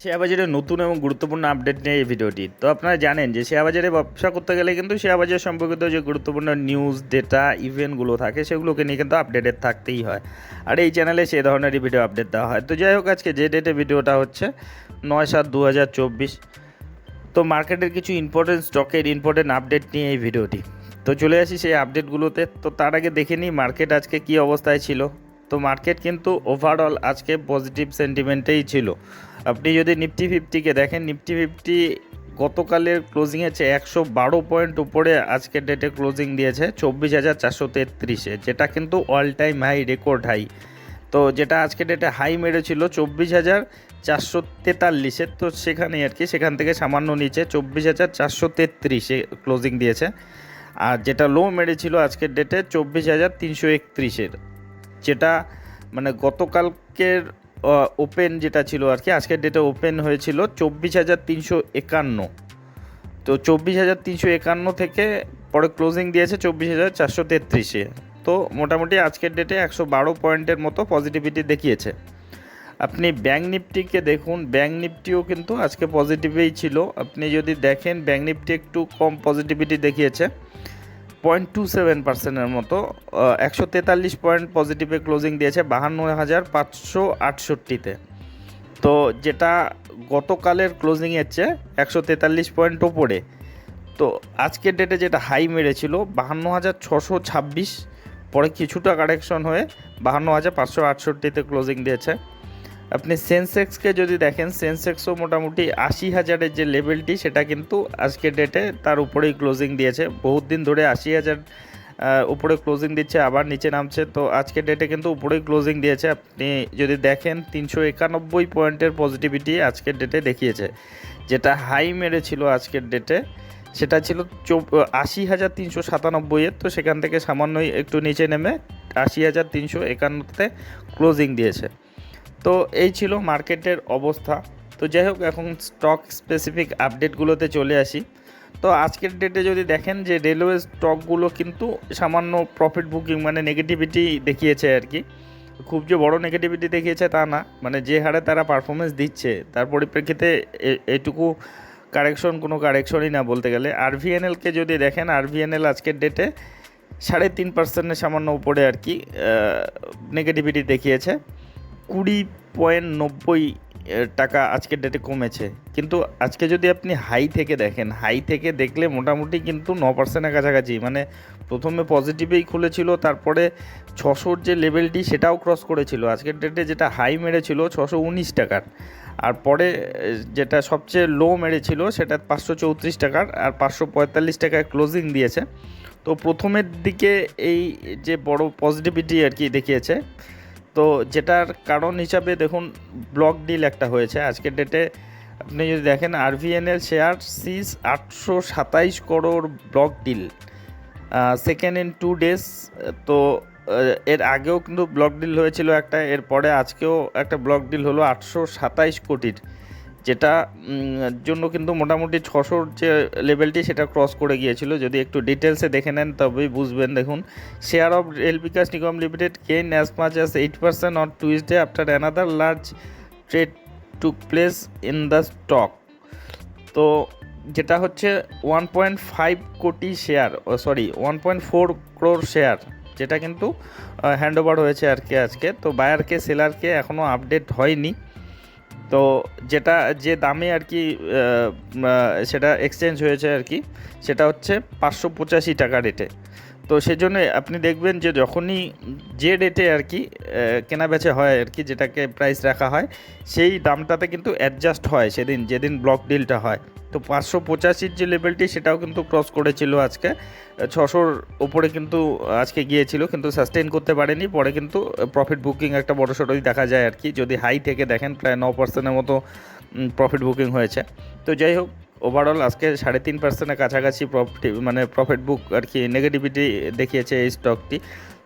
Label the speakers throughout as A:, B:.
A: Share বাজারে নতুন এবং গুরুত্বপূর্ণ আপডেট নিয়ে এই ভিডিওটি। তো আপনারা জানেন যে শেয়ার বাজারে ব্যবসা করতে গেলে কিন্তু শেয়ার বাজার সম্পর্কিত যে গুরুত্বপূর্ণ নিউজ ডেটা ইভেন্টগুলো থাকে, সেগুলোকে নিয়ে কিন্তু আপডেটেড থাকতেই হয়। আর এই চ্যানেলে সেই ধরনেরই ভিডিও আপডেট দেওয়া হয়। তো যাই হোক, আজকে যে ডেটে ভিডিওটা হচ্ছে, নয় সাত দু হাজার চব্বিশ। তো মার্কেটের কিছু ইম্পর্টেন্ট স্টকের ইম্পর্টেন্ট আপডেট নিয়ে এই ভিডিওটি তো চলে আসি সেই আপডেটগুলোতে তো তার আগে দেখে নিই মার্কেট আজকে কী অবস্থায় ছিল। তো মার্কেট কিন্তু ওভারঅল আজকে পজিটিভ সেন্টিমেন্টেই ছিল। আপনি যদি নিফটি ফিফটিকে দেখেন নিফটি ফিফটি গতকালের ক্লোজিংয়ের হচ্ছে একশো বারো পয়েন্ট উপরে, আজকের ডেটে ক্লোজিং দিয়েছে চব্বিশ হাজার চারশো তেত্রিশে, যেটা কিন্তু all time high record high তো যেটা আজকে ডেটে হাই মেরেছিল চব্বিশ হাজার চারশো তেতাল্লিশে, তো সেখানে আর কি, সেখান থেকে সামান্য নিচে চব্বিশ হাজার চারশো তেত্রিশে ক্লোজিং দিয়েছে। আর যেটা লো মেরেছিল আজকের ডেটে চব্বিশ হাজার তিনশো একত্রিশের। যেটা মানে গতকালকের ওপেন যেটা ছিল আর কি, আজকের ডেটে ওপেন হয়েছিল চব্বিশ হাজার তিনশো একান্ন। তো চব্বিশ হাজার তিনশো একান্ন থেকে পরে ক্লোজিং দিয়েছে চব্বিশ হাজার চারশো তেত্রিশে। তো মোটামুটি আজকের ডেটে একশো বারো পয়েন্টের মতো পজিটিভিটি দেখিয়েছে। আপনি ব্যাঙ্ক নিফটিকে দেখুন ব্যাঙ্ক নিফটিও কিন্তু আজকে পজিটিভেই ছিল। আপনি যদি দেখেন ব্যাঙ্ক নিফটি একটু কম পজিটিভিটি দেখিয়েছে। পয়েন্ট টু সেভেন পার্সেন্টের মতো একশো তেতাল্লিশ পয়েন্ট পজিটিভে ক্লোজিং দিয়েছে বাহান্ন হাজার পাঁচশো আটষট্টিতে। তো যেটা গতকালের ক্লোজিংয়ের চেয়ে একশো তেতাল্লিশ পয়েন্ট ওপরে। তো আজকের ডেটে যেটা হাই মেরেছিল বাহান্ন হাজার ছশো ছাব্বিশ, পরে কিছুটা কারেকশন হয়ে বাহান্ন হাজার পাঁচশো আটষট্টিতে ক্লোজিং দিয়েছে। আপনি সেন্সেক্সকে যদি দেখেন, সেন্সেক্সও মোটামুটি আশি হাজারের যে লেভেলটি, সেটা কিন্তু আজকের ডেটে তার উপরেই ক্লোজিং দিয়েছে। বহুত দিন ধরে আশি হাজার উপরে ক্লোজিং দিচ্ছে, আবার নিচে নামছে। তো আজকের ডেটে কিন্তু উপরেই ক্লোজিং দিয়েছে। আপনি যদি দেখেন, তিনশো একানব্বই পয়েন্টের পজিটিভিটি আজকের ডেটে দেখিয়েছে। যেটা হাই মেরেছিল আজকের ডেটে সেটা ছিল আশি হাজার তিনশো সাতানব্বইয়ের তো সেখান থেকে সামান্যই একটু নিচে নেমে আশি হাজার তিনশো একান্নতে ক্লোজিং দিয়েছে। তো এই ছিল মার্কেটের অবস্থা। তো যাই হোক, এখন স্টক স্পেসিফিক আপডেটগুলোতে চলে আসি। তো আজকের ডেটে যদি দেখেন যে রেলওয়ে স্টকগুলো কিন্তু সামান্য প্রফিট বুকিং মানে নেগেটিভিটি দেখিয়েছে আর কি। খুব যে বড় নেগেটিভিটি দেখিয়েছে তা না মানে যে হারে তারা পারফরমেন্স দিচ্ছে, তার পরিপ্রেক্ষিতে এইটুকু কারেকশন কোনো কারেকশনই না বলতে গেলে। আরভিএনএলকে যদি দেখেন আরভিএনএল আজকের ডেটে সাড়ে তিন পার্সেন্টের সামান্য উপরে আর কি নেগেটিভিটি দেখিয়েছে। কুড়ি পয়েন্ট নব্বই টাকা আজকের ডেটে কমেছে। কিন্তু আজকে যদি আপনি হাই থেকে দেখেন হাই থেকে দেখলে মোটামুটি কিন্তু ন পার্সেন্টের কাছাকাছি। মানে প্রথমে পজিটিভেই খুলেছিল, তারপরে ছশোর যে লেভেলটি সেটাও ক্রস করেছিল। আজকের ডেটে যেটা হাই মেরেছিল ছশো উনিশ টাকার। আর পরে যেটা সবচেয়ে লো মেরেছিল সেটা পাঁচশো চৌত্রিশ টাকার, আর পাঁচশো পঁয়তাল্লিশ টাকায় ক্লোজিং দিয়েছে। তো প্রথমের দিকে এই যে বড় পজিটিভিটি আর কি দেখিয়েছে তো যেটার কারণ হিসাবে দেখুন, ব্লক ডিল একটা হয়েছে। আজকের ডেটে আপনি যদি দেখেন আরভিএনএল শেয়ার সিস আটশো সাতাইশ crore block deal. Second in two days তো এর আগেও কিন্তু ব্লক ডিল হয়েছিল একটা, এরপরে আজকেও একটা ব্লক ডিল হলো আটশো সাতাইশ কোটির। যেটা জন্য কিন্তু মোটামুটি ছশোর যে লেভেলটি সেটা ক্রস করে গিয়েছিল। যদি একটু ডিটেলসে দেখে নেন তবেই বুঝবেন। দেখুন share of Rail Vikas Nigam limited gain as much as eight percent on Tuesday after another large trade took place in the stock তো যেটা হচ্ছে one point five crore share sorry one point four crore share যেটা কিন্তু hand over হয়েছে আর কি আজকে। তো বায়ারকে সেলারকে এখনও আপডেট হয়নি। তো যেটা, যে দামে আর কি সেটা এক্সচেঞ্জ হয়েছে আর কি, সেটা হচ্ছে পাঁচশো পঁচাশি টাকা রেটে তো সেজন্য আপনি দেখবেন যে যখনই যে রেটে আর কি কেনা বেচা হয় আর কি, যেটাকে প্রাইস রাখা হয়, সেই দামটাতে কিন্তু অ্যাডজাস্ট হয় সেদিন, যেদিন ব্লক ডিলটা হয়। তো পাঁচশো পঁচাশির যে লেভেলটি সেটাও কিন্তু ক্রস করেছিল আজকে। ছশোর ওপরে কিন্তু আজকে গিয়েছিল, কিন্তু সাস্টেন করতে পারেনি। পরে কিন্তু প্রফিট বুকিং একটা বড় সড়োই দেখা যায় আর কি। যদি হাই থেকে দেখেন, প্রায় ন পার্সেন্টের মতো প্রফিট বুকিং হয়েছে। তো যাই হোক ওভারঅল আজকে সাড়ে তিন পার্সেন্টের কাছাকাছি প্রফিট মানে প্রফিট বুক আর কি নেগেটিভিটি দেখিয়েছে এই স্টকটি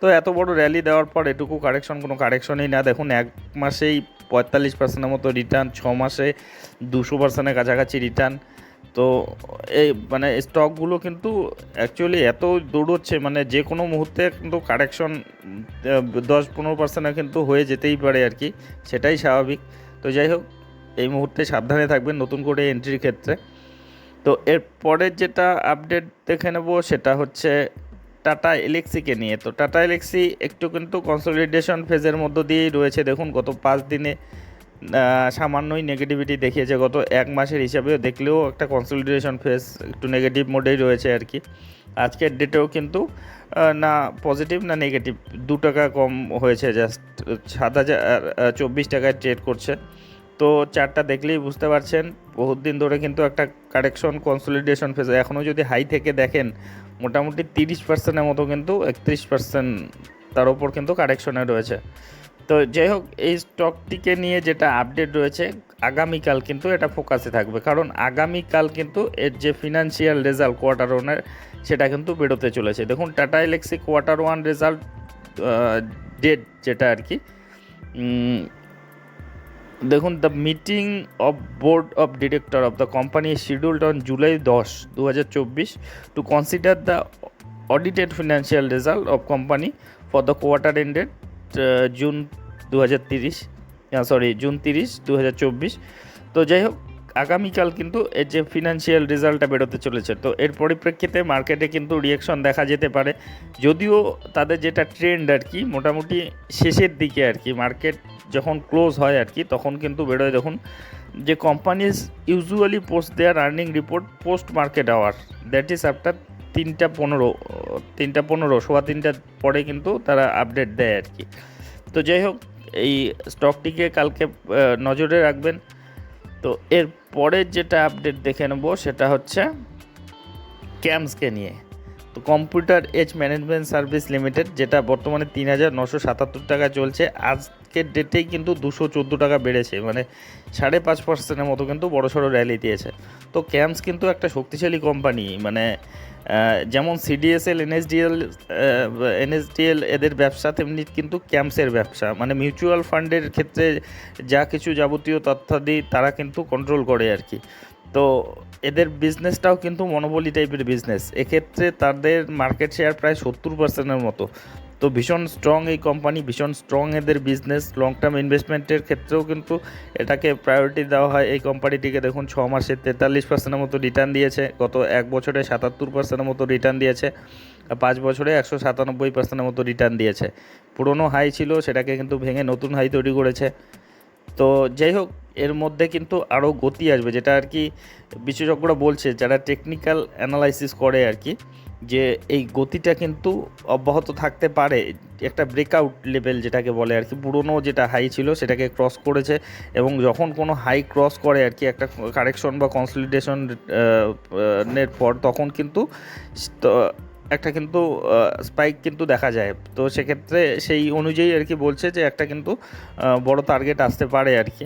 A: তো এত বড় র্যালি দেওয়ার পর এটুকু কারেকশন কোনো কারেকশনই না। দেখুন, এক মাসেই পঁয়তাল্লিশ পার্সেন্টের মতো রিটার্ন ছ মাসে দুশো পার্সেন্টের কাছাকাছি রিটার্ন তো এই মানে স্টকগুলো কিন্তু অ্যাকচুয়ালি এত দৌড়চ্ছে মানে যে কোনো মুহূর্তে কিন্তু কারেকশন দশ পনেরো পার্সেন্টে কিন্তু হয়ে যেতেই পারে আর কি, সেটাই স্বাভাবিক। তো যাই হোক, এই মুহূর্তে সাবধানে থাকবেন নতুন করে এন্ট্রির ক্ষেত্রে। তো এর পরের যেটা আপডেট দেখে নেব, সেটা হচ্ছে টাটা এলেক্সিকে নিয়ে। তো টাটা এলেক্সি একটু কিন্তু কনসলিডেশন ফেজের মধ্য দিয়েই রয়েছে। দেখুন, গত পাঁচ দিনে সামান্যই নেগেটিভিটি দেখিয়েছে। গত এক মাসের হিসাবে দেখলেও একটা কনসলিডেশন ফেজ একটু নেগেটিভ মোডেই রয়েছে আর কি। আজকের ডেটেও কিন্তু না পজিটিভ না নেগেটিভ দু টাকা কম হয়েছে। জাস্ট সাত হাজার চব্বিশ টাকায় ট্রেড করছে। তো চারটা দেখলেই বুঝতে পারছেন, বহুত দিন ধরে কিন্তু একটা কারেকশন কনসলিডেশন ফেজ এখনও যদি হাই থেকে দেখেন, মোটামুটি তিরিশ পার্সেন্টের মতো কিন্তু একত্রিশ পার্সেন্ট তার ওপর কিন্তু কারেকশনে রয়েছে। তো যাই হোক, এই স্টকটিকে নিয়ে যেটা আপডেট রয়েছে, আগামীকাল কিন্তু এটা ফোকাসে থাকবে। কারণ আগামীকাল কিন্তু এর যে ফিনান্সিয়াল রেজাল্ট কোয়ার্টার ওয়ানের সেটা কিন্তু বেরোতে চলেছে। দেখুন Tata Elxsi quarter one result date যেটা আর কি দেখুন the meeting of board of director of the company scheduled on July দশ দু হাজার চব্বিশ to consider the audited financial result of company for the quarter ended June দু হাজার তিরিশ সরি জুন তিরিশ দু হাজার চব্বিশ. তো যাই হোক আগামীকাল কিন্তু এর যে ফিনান্সিয়াল রেজাল্টটা বেরোতে চলেছে, তো এর পরিপ্রেক্ষিতে মার্কেটে কিন্তু রিয়েকশন দেখা যেতে পারে। যদিও তাদের যেটা ট্রেন্ড আর কি, মোটামুটি শেষের দিকে আর কি মার্কেট যখন ক্লোজ হয় আর কি, তখন কিন্তু বেরোয়। দেখুন, যে companies usually post their earning report post market hour that is after তিনটা পনেরো তিনটা পনেরো, সোয়া তিনটার পরে কিন্তু তারা আপডেট দেয় আর কি। তো যাই হোক, এই স্টকটিকে কালকে নজরে রাখবেন। তো এর পরের যেটা আপডেট দেখে নেব সেটা হচ্ছে ক্যাম্পসকে নিয়ে। তো computer age management service limited, যেটা বর্তমানে তিন হাজার নশো সাতাত্তর টাকা চলছে। আজকের ডেটেই কিন্তু দুশো চোদ্দ টাকা বেড়েছে মানে সাড়ে পাঁচ পার্সেন্টের মতো কিন্তু বড় সড়ো র্যালি দিয়েছে। তো ক্যাম্পস কিন্তু একটা শক্তিশালী কোম্পানি মানে যেমন সিডিএসএল এনএসডিএল এনএসডিএল এদের ব্যবসা, তেমনি কিন্তু ক্যাম্পসের ব্যবসা। মানে মিউচুয়াল ফান্ডের ক্ষেত্রে যা কিছু যাবতীয় তথ্যাদি তারা কিন্তু কন্ট্রোল করে আর কি। তো এদের বিজনেসটাও কিন্তু মনোবলি টাইপের বিজনেস এক্ষেত্রে তাদের মার্কেট শেয়ার প্রায় সত্তর পার্সেন্টের মতো। তো ভীষণ স্ট্রং এই কোম্পানি ভীষণ স্ট্রং এদের বিজনেস লং টার্ম ইনভেস্টমেন্টের ক্ষেত্রেও কিন্তু এটাকে প্রায়োরিটি দেওয়া হয়। এই কোম্পানিটিকে দেখুন, ছ মাসে তেতাল্লিশ পার্সেন্টের মতো রিটার্ন দিয়েছে। গত এক বছরে সাতাত্তর পার্সেন্টের মতো রিটার্ন দিয়েছে। পাঁচ বছরে একশো সাতানব্বই পার্সেন্টের মতো রিটার্ন দিয়েছে। পুরনো হাই ছিল, সেটাকে কিন্তু ভেঙে নতুন হাই তৈরি করেছে। তো যাই হোক এর মধ্যে কিন্তু আরও গতি আসবে, যেটা আর কি বিশেষজ্ঞরা বলছে, যারা টেকনিক্যাল অ্যানালাইসিস করে আর কি, যে এই গতিটা কিন্তু অব্যাহত থাকতে পারে, একটা ব্রেকআউট লেভেল যেটাকে বলে আর কি, পুরনো যেটা হাই ছিল সেটাকে ক্রস করেছে এবং যখন কোনো হাই ক্রস করে আর কি একটা কারেকশন বা কনসলিডেশন এর পর তখন কিন্তু একটা কিন্তু স্পাইক কিন্তু দেখা যায়। তো সেক্ষেত্রে সেই অনুযায়ী আর কি বলছে যে একটা কিন্তু বড় টার্গেট আসতে পারে আর কি।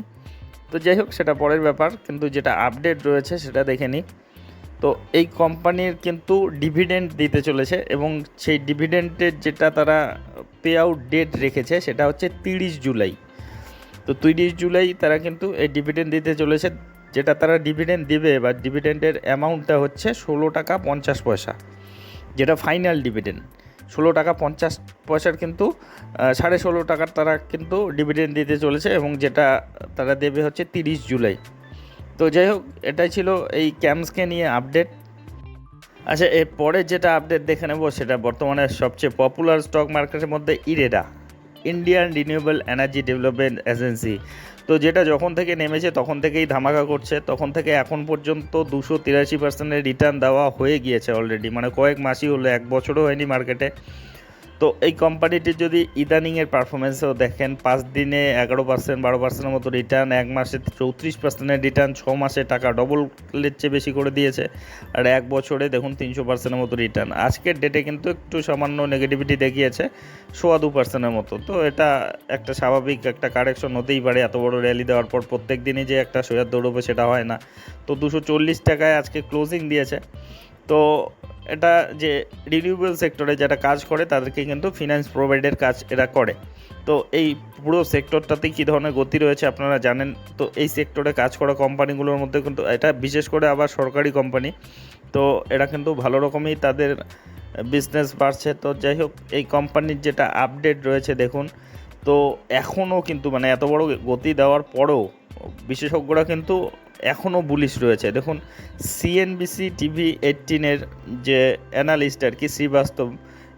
A: তো যাই হোক, সেটা পরের ব্যাপার। কিন্তু যেটা আপডেট রয়েছে, সেটা দেখে নিই। তো এই কোম্পানির কিন্তু ডিভিডেন্ড দিতে চলেছে এবং সেই ডিভিডেন্টের যেটা তারা পে আউট ডেট রেখেছে, সেটা হচ্ছে তিরিশ জুলাই। তো তিরিশ জুলাই তারা কিন্তু এই ডিভিডেন্ড দিতে চলেছে, যেটা তারা ডিভিডেন্ড দিবে বা ডিভিডেন্ডের অ্যামাউন্টটা হচ্ছে ষোলো টাকা পঞ্চাশ পয়সা, যেটা ফাইনাল ডিভিডেন্ড ষোলো টাকা পঞ্চাশ পয়সার কিন্তু সাড়ে ষোলো টাকার তারা কিন্তু ডিভিডেন্ড দিতে চলেছে এবং যেটা তারা দেবে হচ্ছে তিরিশ জুলাই। তো যাই হোক, এটাই ছিল এই ক্যাম্পসকে নিয়ে আপডেট আচ্ছা এর এরপরে যেটা আপডেট দেখে নেব সেটা বর্তমানে সবচেয়ে পপুলার স্টক মার্কেটের মধ্যে IREDA Indian renewable energy development agency তো যেটা যখন থেকে নেমেছে তখন থেকেই ধামাকা করছে, তখন থেকে এখন পর্যন্ত দুশো তিরাশি পার্সেন্টের রিটার্ন দেওয়া হয়ে গিয়েছে অলরেডি মানে কয়েক মাসই হলো, এক বছরও হয়নি মার্কেটে তো এই কোম্পানিটির যদি ইদানিংয়ের পারফরমেন্সও দেখেন, পাঁচ দিনে এগারো পার্সেন্ট বারো পার্সেন্টের মতো রিটার্ন এক মাসে চৌত্রিশ পার্সেন্টের রিটার্ন ছ মাসে টাকা ডবলের চেয়ে বেশি করে দিয়েছে। আর এক বছরে দেখুন তিনশো পার্সেন্টের মতো রিটার্ন আজকের ডেটে কিন্তু একটু সামান্য নেগেটিভিটি দেখিয়েছে, সোয়া দু পার্সেন্টের মতো। তো এটা একটা স্বাভাবিক একটা কারেকশন হতেই পারে, এত বড় র্যালি দেওয়ার পর প্রত্যেক দিনই যে একটা শেয়ার দৌড়বে সেটা হয় না। তো দুশো চল্লিশ টাকায় আজকে ক্লোজিং দিয়েছে। তো এটা যে রিনিউয়েবল সেক্টরে যারা কাজ করে তাদেরকে কিন্তু ফিনান্স প্রোভাইডের কাজ এরা করে। তো এই পুরো সেক্টরটাতে কী ধরনের গতি রয়েছে আপনারা জানেন? তো এই সেক্টরে কাজ করা কোম্পানিগুলোর মধ্যে কিন্তু, এটা বিশেষ করে আবার সরকারি কোম্পানি, তো এরা কিন্তু ভালো রকমই তাদের বিজনেস বাড়ছে। তো যাই হোক, এই কোম্পানির যেটা আপডেট রয়েছে দেখুন, তো এখনও কিন্তু মানে এত বড় গতি দেওয়ার পরেও বিশেষজ্ঞরা কিন্তু এখনও বুলিশ রয়েছে। দেখুন সিএনবিসি টিভি এইটিনের যে অ্যানালিস্ট আর কি, শ্রীবাস্তব,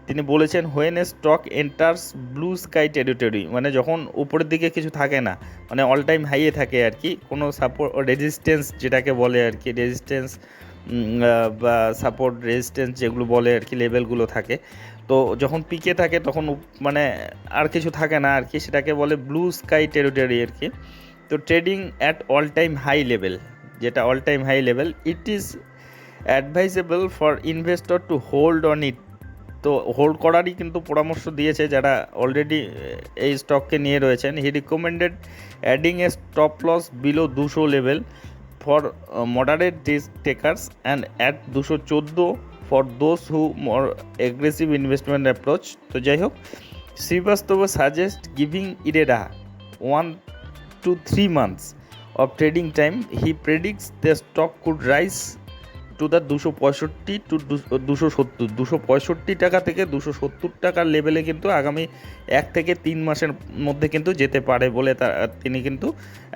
A: তিনি বলেছেন when a stock enters blue sky territory মানে যখন উপরের দিকে কিছু থাকে না মানে অল টাইম হাইয়ে থাকে আর কি, কোনো সাপোর্ট রেজিস্ট্যান্স যেটাকে বলে আর কি রেজিস্ট্যান্স বা সাপোর্ট রেজিস্ট্যান্স যেগুলো বলে আর কি লেভেলগুলো থাকে, তো যখন পিকে থাকে, তখন মানে আর কিছু থাকে না আর কি, সেটাকে বলে ব্লু স্কাই টেরিটরি আর কি। তো trading at all time high level যেটা all time high level it is advisable for investor to hold on it তো হোল্ড করারই কিন্তু পরামর্শ দিয়েছে যারা অলরেডি এই স্টককে নিয়ে রয়েছেন। He recommended adding a stop loss below দুশো level for moderate risk takers and at দুশো চোদ্দ ফর দোজ হু মর এগ্রেসিভ ইনভেস্টমেন্ট অ্যাপ্রোচ তো যাই হোক Srivastava suggest giving IREDA one to three months of trading time, he predicts the stock could rise to the দুশো পঁয়ষট্টি two দুশো সত্তর, দুশো পঁয়ষট্টি টাকা থেকে দুশো সত্তর টাকার লেভেলে কিন্তু আগামী এক থেকে তিন মাসের মধ্যে কিন্তু যেতে পারে বলে তিনি কিন্তু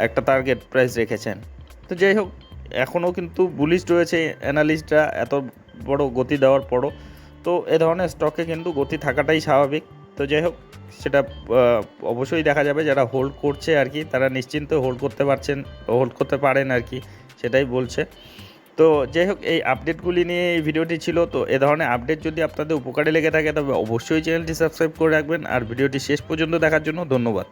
A: একটা টার্গেট প্রাইস রেখেছেন। তো যাই হোক, এখনও কিন্তু বুলিশ রয়েছে অ্যানালিস্টরা এত বড় গতি দেওয়ার পরও। তো এ ধরনের স্টকে কিন্তু গতি থাকাটাই স্বাভাবিক। তো যাই হোক সেটা অবশ্যই দেখা যাবে যারা হোল্ড করছে আর কি, তারা নিশ্চিন্ত হোল্ড করতে পারছেন হোল্ড করতে পারেন আর কি, সেটাই বলছে। তো যাই হোক, এই আপডেটগুলি নিয়ে এই ভিডিওটি ছিল, তো এ ধরনের আপডেট যদি আপনাদের উপকারে লেগে থাকে, তবে অবশ্যই চ্যানেলটি সাবস্ক্রাইব করে রাখবেন। আর ভিডিওটি শেষ পর্যন্ত দেখার জন্য ধন্যবাদ।